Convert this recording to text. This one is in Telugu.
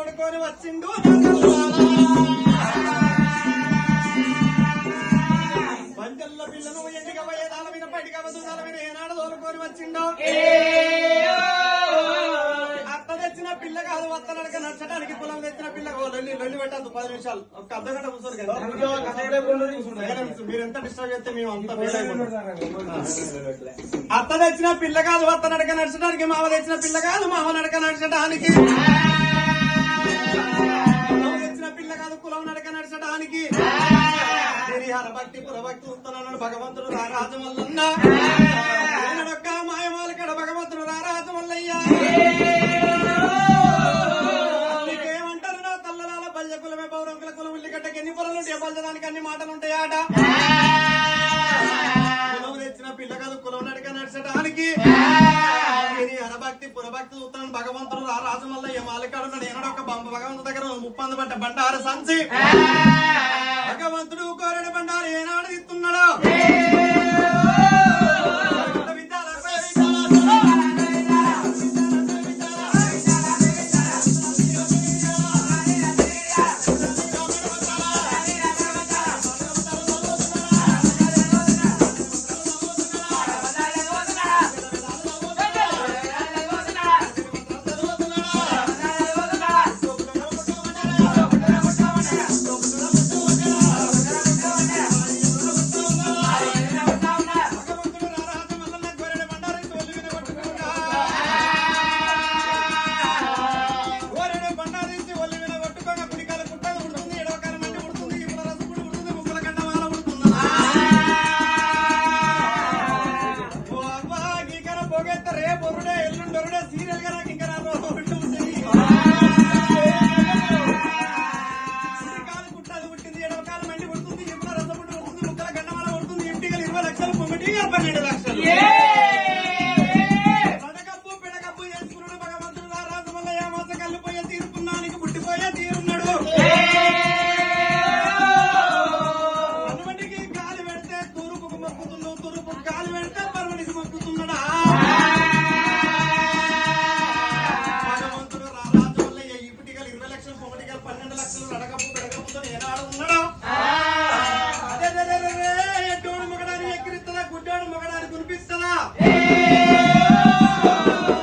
తోడుకొని వచ్చిండు పంచల్ల పిల్లను ఎండిక పోయే మీద బయటికి అవదు దాల మీద ఏనాడు తోలుకొని వచ్చిండో? అత్త తెచ్చిన పిల్ల కాదు అత్త నడక నచ్చడానికి పొలం తెచ్చిన పిల్ల కాదు. లొల్లి లొల్లి పెట్టద్దు పది నిమిషాలు. ఒక అర్ధ గంట కూర్చోరు కదా. మీరు ఎంత డిస్టర్బ్ చేస్తే మేము అంత అత్త తెచ్చిన పిల్ల కాదు అత్త నడక నడచడానికి మామ తెచ్చిన పిల్ల కాదు మామ నడక నడచడానికి. హరిహర పురబట్టి పురభక్తి ఉత్తనన్నాడు భగవంతుడు రారాజు మల్లన్న ఏనడొక్క మాయమాలకడ భగవంతుడు రారాజు మల్లయ్య నీకేమంటారు నా తల్లరాల బల్య కులమే పౌరంకుల కులం ఉల్లిగడ్డకి ఎన్ని పొలలు బల్జడానికి అన్ని మాటలు ఉంటాయాట కులం తెచ్చిన పిల్ల కాదు కులం నడక నడిచడానికి హరభక్తి పురభక్తి చూస్తాను భగవంతుడు రా రాజు మల్లయ్య మాలికాడు ఏనాడు ఒక బంబ భగవంతుడు దగ్గర ముప్పంది పట్ట బండారు సంచి. భగవంతుడు కోరడు బండారు ఏనాడు ఇస్తున్నాడు? గీకర రేపు ఒరుడే ఎల్లుండి ఒరుడే సీరియల్గా నాకు ఇంకా నా రోజు ఒకటి ఉంటుంది. కుడికాలు పుట్టదు పుట్టింది ఎడవకాల మండి పుడుతుంది ఇప్పుడు రసపుడు పుడుతుంది ముక్కల గంట పుడుతుంది ఇంటికి ఇరవై లక్షలు పన్నెండు లక్షలు లక్షలు అడగపు పెడగపుతో నేను ఉన్నాడా?